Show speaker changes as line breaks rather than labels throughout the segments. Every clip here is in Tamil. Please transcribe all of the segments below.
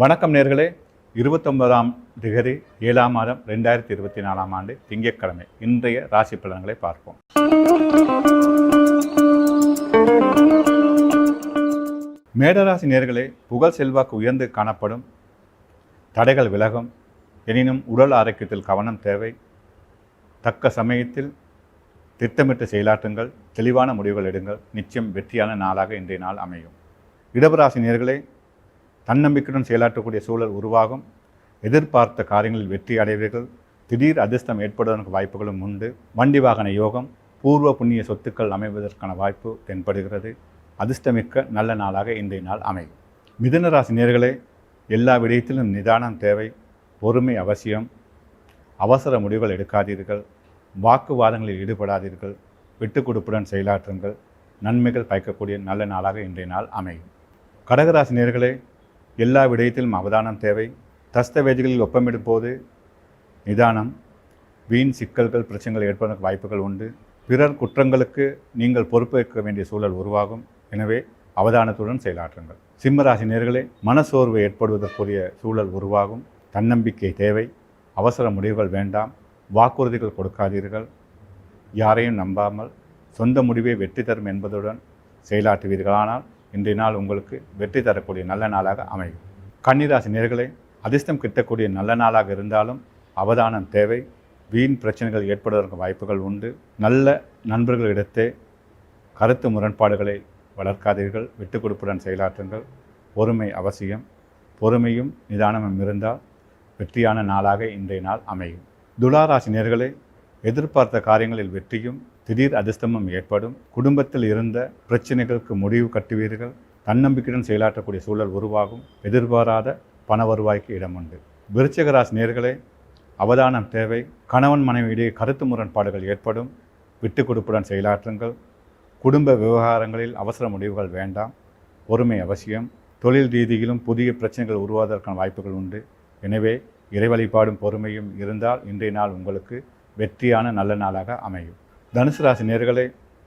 வணக்கம் நேர்களே. இருபத்தொன்பதாம் திகதி ஏழாம் மாதம் ரெண்டாயிரத்தி இருபத்தி நாலாம் ஆண்டு திங்கட்கிழமை. இன்றைய ராசி பலன்களை பார்ப்போம். மேடராசி நேர்களே புகழ் செல்வாக்கு உயர்ந்து காணப்படும். தடைகள் விலகும். எனினும் உடல் ஆரோக்கியத்தில் கவனம் தேவை. தக்க சமயத்தில் திட்டமிட்டு செயலாற்றுங்கள். தெளிவான முடிவுகள் எடுங்கள். நிச்சயம் வெற்றியான நாளாக இன்றைய நாள் அமையும். இடபராசி நேர்களே தன்னம்பிக்கையுடன் செயலாற்றக்கூடிய சூழல் உருவாகும். எதிர்பார்த்த காரியங்களில் வெற்றி அடைவீர்கள். திடீர் அதிர்ஷ்டம் ஏற்படுவதற்கு வாய்ப்புகளும் உண்டு. வண்டி வாகன யோகம் பூர்வ புண்ணிய சொத்துக்கள் அமைவதற்கான வாய்ப்பு தென்படுகிறது. அதிர்ஷ்டமிக்க நல்ல நாளாக இன்றைய நாள் அமையும். மிதுன ராசி நேர்களே எல்லா விடயத்திலும் நிதானம் தேவை பொறுமை அவசியம். அவசர முடிவுகள் எடுக்காதீர்கள். வாக்குவாதங்களில் ஈடுபடாதீர்கள். விட்டுக் கொடுப்புடன் செயலாற்றுங்கள். நன்மைகள் பயக்கக்கூடிய நல்ல நாளாக இன்றைய நாள் அமையும். கடகராசி நேர்களே எல்லா விடயத்திலும் அவதானம் தேவை. தஸ்தவேஜுகளில் ஒப்பமிடும் போது நிதானம் வீண் சிக்கல்கள் பிரச்சனைகள் ஏற்படுவதற்கு வாய்ப்புகள் உண்டு. பிறர் குற்றங்களுக்கு நீங்கள் பொறுப்பேற்க வேண்டிய சூழல் உருவாகும். எனவே அவதானத்துடன் செயலாற்றுங்கள். சிம்மராசி நேர்களே மனசோர்வு ஏற்படுவதற்குரிய சூழல் உருவாகும். தன்னம்பிக்கை தேவை. அவசர முடிவுகள் வேண்டாம். வாக்குறுதிகள் கொடுக்காதீர்கள். யாரையும் நம்பாமல் சொந்த முடிவே வெற்றி தரும் என்பதுடன் செயலாற்றுவீர்களானால் இன்றைய நாள் உங்களுக்கு வெற்றி தரக்கூடிய நல்ல நாளாக அமையும். கன்னிராசி நேர்களை அதிர்ஷ்டம் கிட்டக்கூடிய நல்ல நாளாக இருந்தாலும் அவதானம் தேவை. வீண் பிரச்சனைகள் ஏற்படுவதற்கு வாய்ப்புகள் உண்டு. நல்ல நண்பர்களிடத்தே கருத்து முரண்பாடுகளை வளர்க்காதீர்கள். விட்டுக் கொடுப்புடன் செயலாற்றுங்கள். பொறுமை அவசியம். பொறுமையும் நிதானமும் இருந்தால் வெற்றியான நாளாக இன்றைய நாள் அமையும். துளாராசி நேர்களே எதிர்பார்த்த காரியங்களில் வெற்றியும் திடீர் அதிர்ஷ்டமும் ஏற்படும். குடும்பத்தில் இருந்த பிரச்சனைகளுக்கு முடிவு கட்டுவீர்கள். தன்னம்பிக்கையுடன் செயலாற்றக்கூடிய சூழல் உருவாகும். எதிர்பாராத பண வருவாய்க்கு இடம் உண்டு. விருச்சகராசி நேர்களே அவதானம் தேவை. கணவன் மனைவியிடையே கருத்து முரண்பாடுகள் ஏற்படும். விட்டு கொடுப்புடன் செயலாற்றுங்கள். குடும்ப விவகாரங்களில் அவசர முடிவுகள் வேண்டாம். பொறுமை அவசியம். தொழில் ரீதியிலும் புதிய பிரச்சனைகள் உருவாவதற்கான வாய்ப்புகள் உண்டு. எனவே இறை வழிபாடும் பொறுமையும் இருந்தால் இன்றைய நாள் உங்களுக்கு வெற்றியான நல்ல நாளாக அமையும். தனுசு ராசி நேர்களை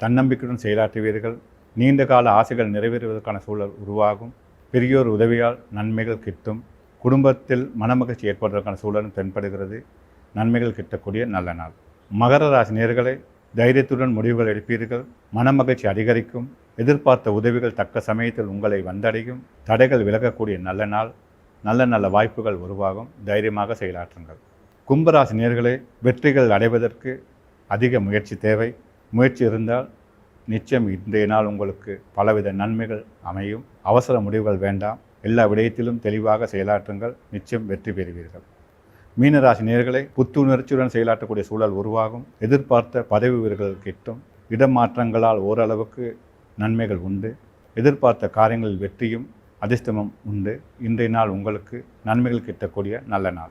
தன்னம்பிக்கையுடன் செயலாற்றுவீர்கள் நீண்ட கால ஆசைகள் நிறைவேறுவதற்கான சூழல் உருவாகும். பெரியோர் உதவியால் நன்மைகள் கிட்டும். குடும்பத்தில் மனமகிழ்ச்சி ஏற்படுவதற்கான சூழலும் தென்படுகிறது. நன்மைகள் கிட்டக்கூடிய நல்ல நாள். மகர ராசி நேர்களை தைரியத்துடன் முடிவுகள் எடுப்பீர்கள். மனமகிழ்ச்சி அதிகரிக்கும். எதிர்பார்த்த உதவிகள் தக்க சமயத்தில் உங்களை வந்தடையும். தடைகள் விலகக்கூடிய நல்ல நாள். நல்ல நல்ல வாய்ப்புகள் உருவாகும். தைரியமாக செயலாற்றுங்கள். கும்பராசி நேர்களே வெற்றிகள் அடைவதற்கு அதிக முயற்சி தேவை. முயற்சி இருந்தால் நிச்சயம் இன்றைய நாள் உங்களுக்கு பலவித நன்மைகள் அமையும். அவசர முடிவுகள் வேண்டாம். எல்லா விடயத்திலும் தெளிவாக செயலாற்றுங்கள். நிச்சயம் வெற்றி பெறுவீர்கள். மீனராசி நேர்களை புத்துணர்ச்சியுடன் செயலாற்றக்கூடிய சூழல் உருவாகும். எதிர்பார்த்த பதவி உயர்கள் கிட்டும். இடமாற்றங்களால் ஓரளவுக்கு நன்மைகள் உண்டு. எதிர்பார்த்த காரியங்களில் வெற்றியும் அதிர்ஷ்டமும் உண்டு. இன்றைய நாள் உங்களுக்கு நன்மைகள் கிட்டக்கூடிய நல்ல நாள்.